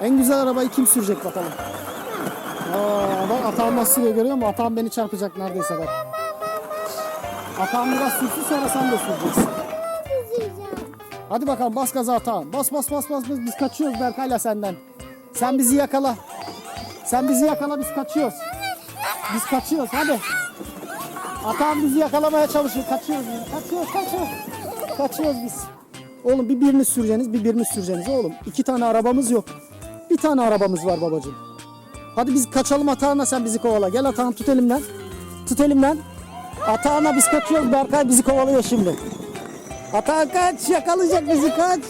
En güzel arabayı kim sürecek bakalım. Aa, bak Atahan nasıl sürüyor görüyor musun? Atahan beni çarpacak neredeyse bak. Atahan biraz sürsün sonra sen de süreceksin. Hadi bakalım bas gaza Atahan. Bas bas bas bas. bas. Biz kaçıyoruz Berkay'la senden. Sen bizi yakala. Sen bizi yakala biz kaçıyoruz. Biz kaçıyoruz hadi. Atahan bizi yakalamaya çalışıyor. Kaçıyoruz biz. Kaçıyoruz kaçıyoruz. Kaçıyoruz biz. Oğlum bir birini süreceğiniz bir birini süreceğiniz oğlum. İki tane arabamız yok. Bir tane arabamız var babacığım. Hadi biz kaçalım Atahan'la sen bizi kovala. Gel Atahan tut elimden. Tut elimden. Atahan'la biz kaçıyoruz. Berkay bizi kovalıyor şimdi. Atahan kaç yakalayacak bizi kaç.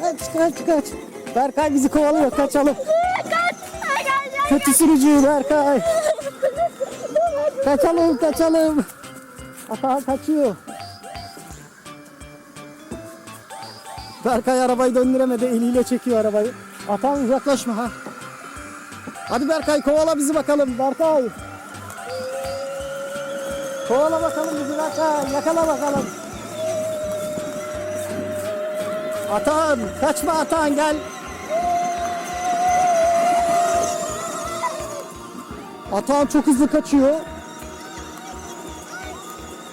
Kaç kaç kaç. Berkay bizi kovalıyor kaçalım. Kötü sürücü Berkay. Kaçalım kaçalım. Atahan kaçıyor. Berkay arabayı döndüremedi. Eliyle çekiyor arabayı. Atahan uzaklaşma ha. Hadi Berkay kovala bizi bakalım. Berkay. Kovala bakalım bizi Berkay. Yakala bakalım. Atahan. Kaçma Atahan gel. Atahan çok hızlı kaçıyor.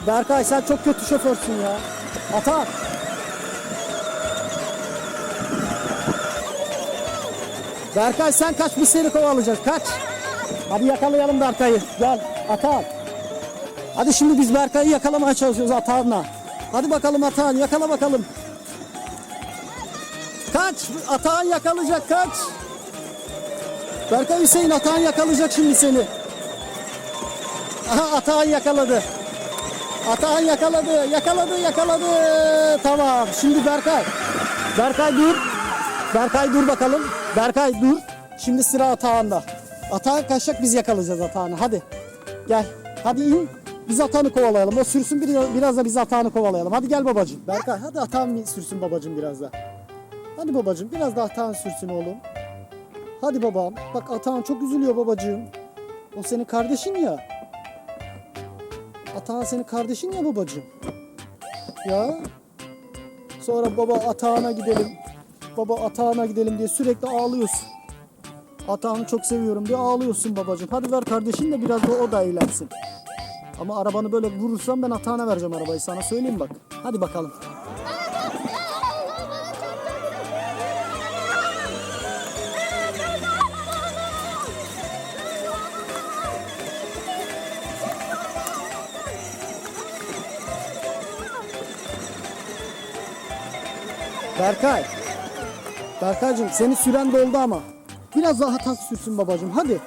Berkay sen çok kötü şoförsün ya. Atahan. Berkay sen kaç biz seni kovalayacağız kaç. Hadi yakalayalım Berkay'ı gel Atahan. Hadi şimdi biz Berkay'ı yakalamaya çalışıyoruz Atahan'la. Hadi bakalım Atahan yakala bakalım. Kaç Atahan yakalayacak kaç. Berkay Hüseyin Atahan yakalayacak şimdi seni. Aha Atahan yakaladı. Atahan yakaladı, yakaladı, yakaladı. Tamam. Şimdi Berkay. Berkay dur. Berkay dur bakalım. Berkay dur. Şimdi sıra Atahan'da. Atahan kaçacak biz yakalayacağız Atahan'ı. Hadi. Gel. Hadi in. Biz Atahan'ı kovalayalım. O sürsün biraz, biraz da biz Atahan'ı kovalayalım. Hadi gel babacığım. Berkay hadi Atahan bir sürsün babacığım biraz da. Hadi babacığım biraz da Atahan sürsün oğlum. Hadi babam. Bak Atahan çok üzülüyor babacığım. O senin kardeşin ya. Atahan senin kardeşin ya babacığım. Ya. Sonra baba Atahan'a gidelim. Baba Atahan'a gidelim diye sürekli ağlıyorsun. Atahan'ı çok seviyorum diye ağlıyorsun babacığım. Hadi ver kardeşin de biraz da o da eğlensin. Ama arabanı böyle vurursam ben Atahan'a vereceğim arabayı sana söyleyeyim bak. Hadi bakalım. Berkay. Berkaycığım seni süren doldu ama. Biraz daha tas sürsün babacığım hadi.